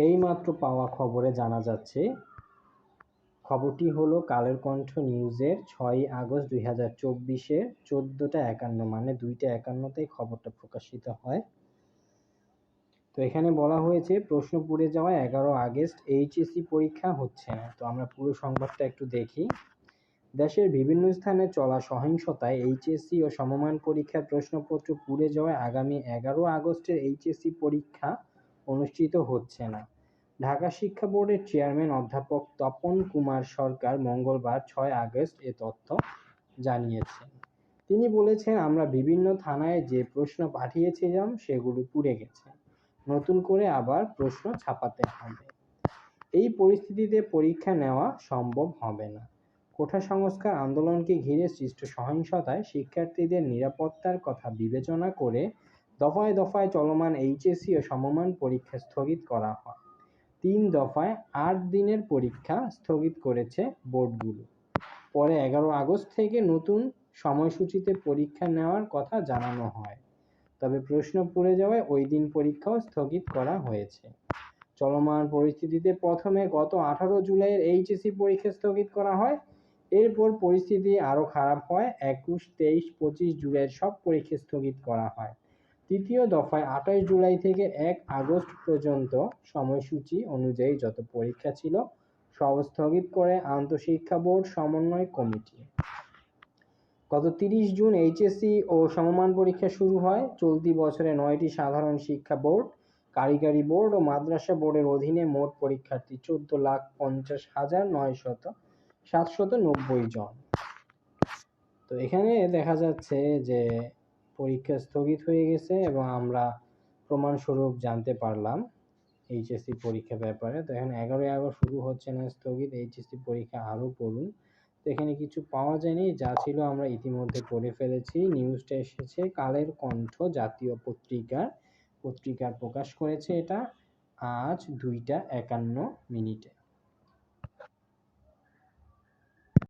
এইমাত্র পাওয়া খবরে জানা যাচ্ছে, খবরটি হলো কালের কণ্ঠ নিউজের ছয়ই আগস্ট দুই হাজার চব্বিশের চোদ্দোটা একান্ন মানে দুইটা একান্নতেই খবরটা প্রকাশিত হয়। তো এখানে বলা হয়েছে, প্রশ্ন পুড়ে যাওয়া এগারো আগস্ট এইচএসসি পরীক্ষা হচ্ছে না। তো আমরা পুরো সংবাদটা একটু দেখি। দেশের বিভিন্ন স্থানে চলা সহিংসতায় এইচএসসি ও সমমান পরীক্ষার প্রশ্নপত্র পুড়ে যাওয়ায় আগামী এগারো আগস্টের এইচএসসি পরীক্ষা অনুষ্ঠিত হচ্ছে না। ঢাকা শিক্ষা বোর্ডের চেয়ারম্যান অধ্যাপক তপন কুমার সরকার মঙ্গলবার ছয় আগস্ট এ তথ্য জানিয়েছেন। তিনি বলেছেন, আমরা বিভিন্ন থানায় যে প্রশ্ন পাঠিয়েছিলাম সেগুলো পুড়ে গেছে। নতুন করে আবার প্রশ্ন ছাপাতে হবে। এই পরিস্থিতিতে পরীক্ষা নেওয়া সম্ভব হবে না। কোঠা সংস্কার আন্দোলনকে ঘিরে সৃষ্ট সহিংসতায় শিক্ষার্থীদের নিরাপত্তার কথা বিবেচনা করে দফায় দফায় চলমান এইচএসসি ও সমমান পরীক্ষা স্থগিত করা হয়। তিন দফায় আট দিনের পরীক্ষা স্থগিত করেছে বোর্ডগুলো। পরে এগারো আগস্ট থেকে নতুন সময়সূচিতে পরীক্ষা নেওয়ার কথা জানানো হয়। তবে প্রশ্ন পড়ে যাওয়ায় ওই দিন পরীক্ষাও স্থগিত করা হয়েছে। চলমান পরিস্থিতিতে প্রথমে গত আঠারো জুলাইয়ের এইচএসসি পরীক্ষা স্থগিত করা হয়। এরপর পরিস্থিতি আরও খারাপ হয়। একুশ, তেইশ, পঁচিশ জুলাইয়ের সব পরীক্ষা স্থগিত করা হয়। তৃতীয় দফায় আঠাশ জুলাই থেকে এক আগস্ট পর্যন্ত সময়সূচি অনুযায়ী যত পরীক্ষা ছিল, সব স্থগিত করে আন্তঃশিক্ষা বোর্ড সমন্বয় কমিটি। গত তিরিশ জুন এইচএসসি ও সমমান পরীক্ষা শুরু হয়। চলতি বছরে নয়টি সাধারণ শিক্ষা বোর্ড, কারিগরি বোর্ড ও মাদ্রাসা বোর্ডের অধীনে মোট পরীক্ষার্থী চোদ্দ লাখ পঞ্চাশ হাজার নয়শত সাতশত নব্বই জন। তো এখানে দেখা যাচ্ছে যে পরীক্ষা স্থগিত হয়ে গেছে এবং আমরা প্রমাণস্বরূপ জানতে পারলাম এইচএসসি পরীক্ষা ব্যাপারে। তো এখানে এগারোই আগস্ট শুরু হচ্ছে না স্থগিত, এইচএসসি পরীক্ষা আরও পড়ুন। তো এখানে কিছু পাওয়া যায়নি, যা ছিল আমরা ইতিমধ্যে পড়ে ফেলেছি। নিউজটা এসেছে, কালের কণ্ঠ জাতীয় পত্রিকার পত্রিকার প্রকাশ করেছে এটা। আজ দুইটা একান্ন মিনিটে।